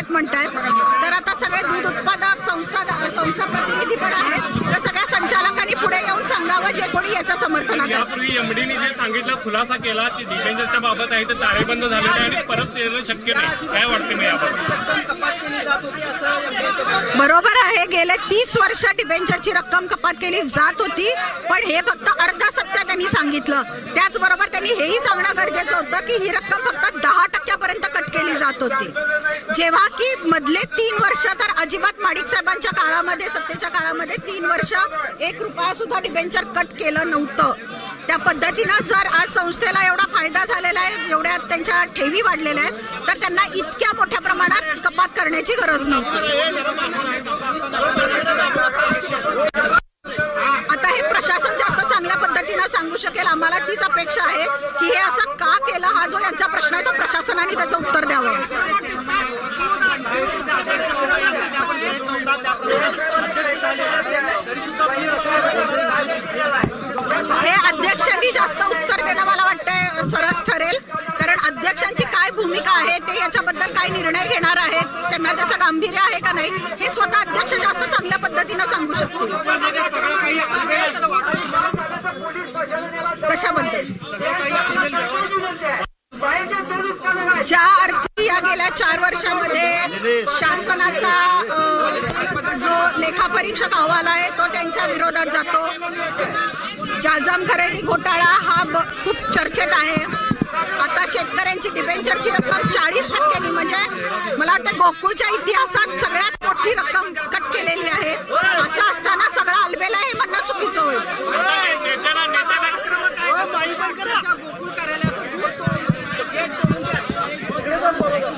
आहेत म्हणतायत. तर आता सगळे दूध उत्पादक संस्था संस्था प्रतिनिधी पण आहेत. तर सगळ्या संचालकांनी पुढे येऊन सांगावं जे कोणी याच्या समर्थनात यापूर्वी एमडीने जे सांगितलं खुलासा केला की डिफेन्सच्या बाबत आहे ते ताळेबंद झालेले आहे आणि परत येणं शक्य नाही. काय वाटते मी याबाबत बरोबर आहे. गेले तीस वर्ष डिबेंचरची रक्कम कपात केली जात होती पण हे फक्त अर्धा सत्य त्यांनी सांगितलं. त्याचबरोबर त्यांनी हेही सांगणं गरजेचं होतं की ही रक्कम फक्त दहा टक्क्यापर्यंत कट केली जात होती. जेव्हा की मधले तीन वर्ष तर अजिबात माडिक साहेबांच्या काळामध्ये सत्तेच्या काळामध्ये तीन वर्ष एक रुपया सुद्धा डिबेंचर कट केलं नव्हतं. त्या पद्धतीनं जर आज संस्थेला एवढा फायदा झालेला आहे एवढ्या त्यांच्या ठेवी वाढलेल्या आहेत तर त्यांना इतक्या मोठ्या प्रमाणात कपात करण्याची गरज नव्हती आता हे प्रशासन जास्त चांगल्या पद्धतीनं सांगू शकेल आम्हाला तीच अपेक्षा आहे की हे असं का केलं हा जो यांचा प्रश्न आहे तो प्रशासनाने त्याचं उत्तर द्यावं. हे अध्यक्षांनी जास्त उत्तर देणं मला वाटतंय सरस ठरेल. कारण अध्यक्षांची काय भूमिका आहे ते याच्याबद्दल काय निर्णय घेणार आहेत त्यांना त्याचं गांभीर्य आहे का नाही हे स्वतः अध्यक्ष जास्त चांगल्या पद्धतीनं सांगू शकतील. कशाबद्दल? ज्या अर्थी या गेल्या चार वर्षामध्ये शासनाचा जो लेखापरीक्षक अहवाल आहे तो त्यांच्या विरोधात जातो. जाजाम खरेदी घोटाळा हा ब- खूप चर्चेत आहे. आता शेतकऱ्यांची डिबेंचरची रक्कम चाळीस टक्क्यांनी म्हणजे मला वाटतं गोकुळच्या इतिहासात सगळ्यात मोठी रक्कम कट केलेली आहे. असं असताना सगळं अलबेला हे म्हणणं चुकीचं होईल नेत्याला नेत्याला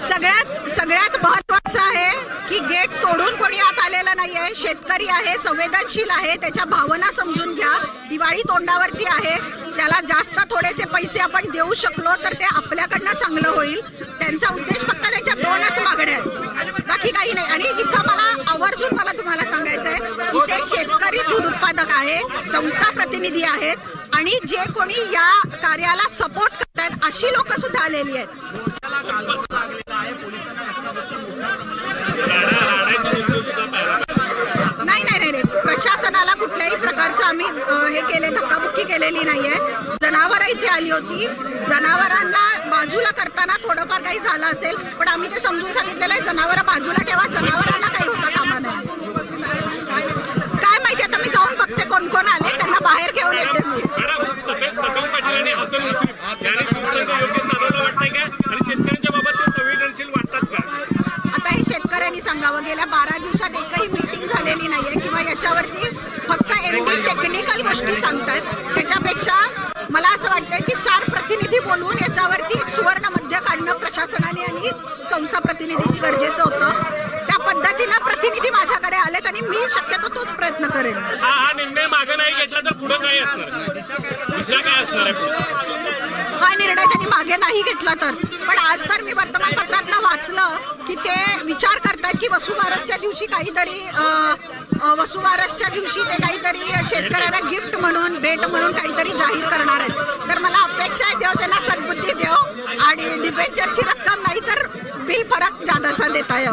सगळ्यात सगळ्यात महत्वाचं आहे की गेट तोडून कोणी आत आलेलं नाहीये. शेतकरी आहे संवेदनशील आहे. त्याच्या भावना समजून घ्या. दिवाळी तोंडावरती आहे. त्याला जास्त थोडेसे पैसे आपण देऊ शकलो तर ते आपल्याकडनं चांगलं होईल. त्यांचा उद्देश फक्त त्याच्या दोनच मागण्या आहेत. बाकी काही नाही. आणि इथं मला आवर्जून मला तुम्हाला सांगायचं आहे इथे शेतकरी दूध उत्पादक आहे संस्था प्रतिनिधी आहेत. आणि जे कोणी या कार्याला सपोर्ट करतायत अशी लोक सुद्धा आलेली आहेत नाही नाही नाही नाही. प्रशासनाला कुठल्याही प्रकारचं आम्ही अ, हे केले केलेली नाहीये. जनावरं इथे आली होती. जनावरांना बाजूला करताना थोडंफार काही झालं असेल पण आम्ही ते समजून सांगितलेलं आहे जनावरं बाजूला ठेवा जनावरांना काही होता कामा नये. काय माहिती आता मी जाऊन बघते कोण कोण आले त्यांना बाहेर घेऊन येते आता हे शेतकऱ्यांनी सांगावं गेल्या बारा दिवसात एकही मीटिंग झालेली नाहीये किंवा याच्यावरती फक्त एवढी टेक्निकल गोष्टी सांगतायत. संस्था प्रतिनिधींनी गरजेचं होतं. त्या पद्धतीनं प्रतिनिधी माझ्याकडे आलेत आणि मी शक्यतो तोच प्रयत्न करेन. हा हा निर्णय मागे नाही घेतला तर पुढे काय असणार? दुसरा काय असणार आहे पुढे? हा निर्णय त्यांनी मागे नाही घेतला तर. पण आज तर मी वर्तमानपत्रात वाचलं की ते विचार करतायत की वसुबारसच्या दिवशी काहीतरी अ, अ, वसुबारसच्या दिवशी ते काहीतरी शेतकऱ्यांना गिफ्ट म्हणून भेट म्हणून काहीतरी जाहीर करणार आहेत. तर मला अपेक्षा आहे देव त्यांना सद्बुद्धी देव आणि डिबेंचरची रक्कम बिल फरक जादाचा देता आता.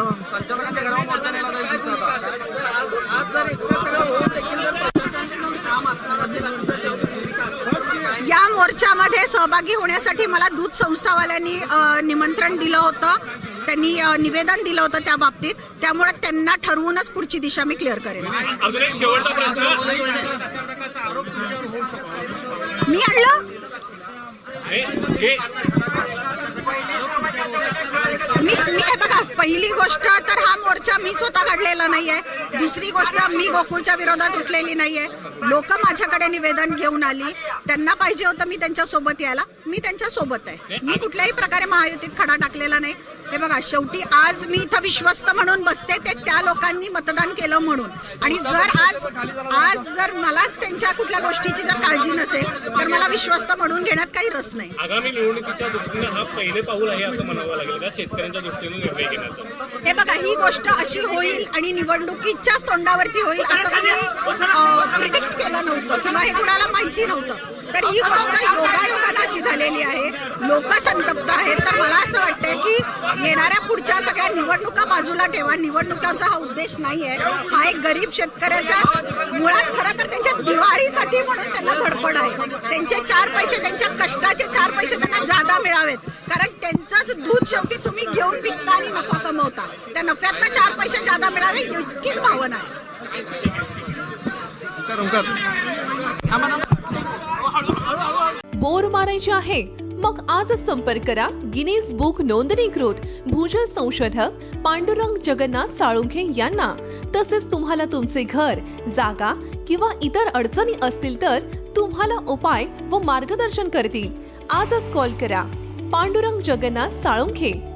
या मोर्चामध्ये सहभागी होण्यासाठी मला दूध संस्थावाल्यांनी निमंत्रण दिलं होतं. त्यांनी निवेदन दिलं होतं त्या बाबतीत. त्यामुळे त्यांना ठरवूनच पुढची दिशा मी क्लिअर करेन. अजून एक शेवटचा प्रश्न. मी आणलं हे हे मी मी हे बघा पहिली गोष्ट तर हा मोर्चा मी स्वतः काढलेला नाहीये. दुसरी गोष्ट मी गोकुळच्या विरोधात उठलेली नाहीये. लोक माझ्याकडे निवेदन घेऊन आली. त्यांना पाहिजे होतं मी त्यांच्यासोबत यायला. मी त्यांच्यासोबत आहे. मी कुठल्याही प्रकारे महायुतीत खडा टाकलेला नाही. हे बघा शेवटी आज मी इथं विश्वस्त म्हणून बसते ते त्या लोकांनी मतदान केलं म्हणून. आणि जर आज आज जर मलाच त्यांच्या कुठल्या गोष्टीची जर काळजी नसेल तर मला विश्वस्त म्हणून घेण्यात काही रस नाही. आगामी निवडणुकीच्या दृष्टीने हा पहिले पाऊल आहे असं म्हणावं लागेल का? शेतकऱ्यांच्या दृष्टीने निर्णय घेण्याचा? हे बघा ही गोष्ट अशी होईल आणि निवडणुकीच्याच तोंडावरती होईल असं कोणी प्रिडिक्ट केलं नव्हतं किंवा हे कुणाला माहिती नव्हतं. तर ही गोष्ट योगायोगाला अशी झालेली आहे. लोक संतप्त आहेत. तर मला असं वाटतंय की येणाऱ्या पुढच्या सगळ्या निवडणुका बाजूला ठेवा. निवडणुकांचा हा उद्देश नाही आहे हा एक गरीब शेतकऱ्याचा मुळात खरं तर त्यांच्या दिवाळीसाठी म्हणून त्यांना धडपड आहे. त्यांचे चार पैसे त्यांच्या कष्टाचे चार पैसे त्यांना जादा मिळावेत. कारण त्यांचंच दूध शेवटी तुम्ही घेऊन जादा मिळावे इतकीच भावना आहे. बोर मारायचे आहे. मग आजच संपर्क करा गिनीज बुक नोंदणीकृत भूजल संशोधक पांडुरंग जगन्नाथ साळुंखे यांना. तसेच तुम्हाला तुमचे घर जागा किंवा इतर अडचणी असतील तर तुम्हाला उपाय व मार्गदर्शन करतील. आजच कॉल करा. पांडुरंग जगन्नाथ साळुंखे.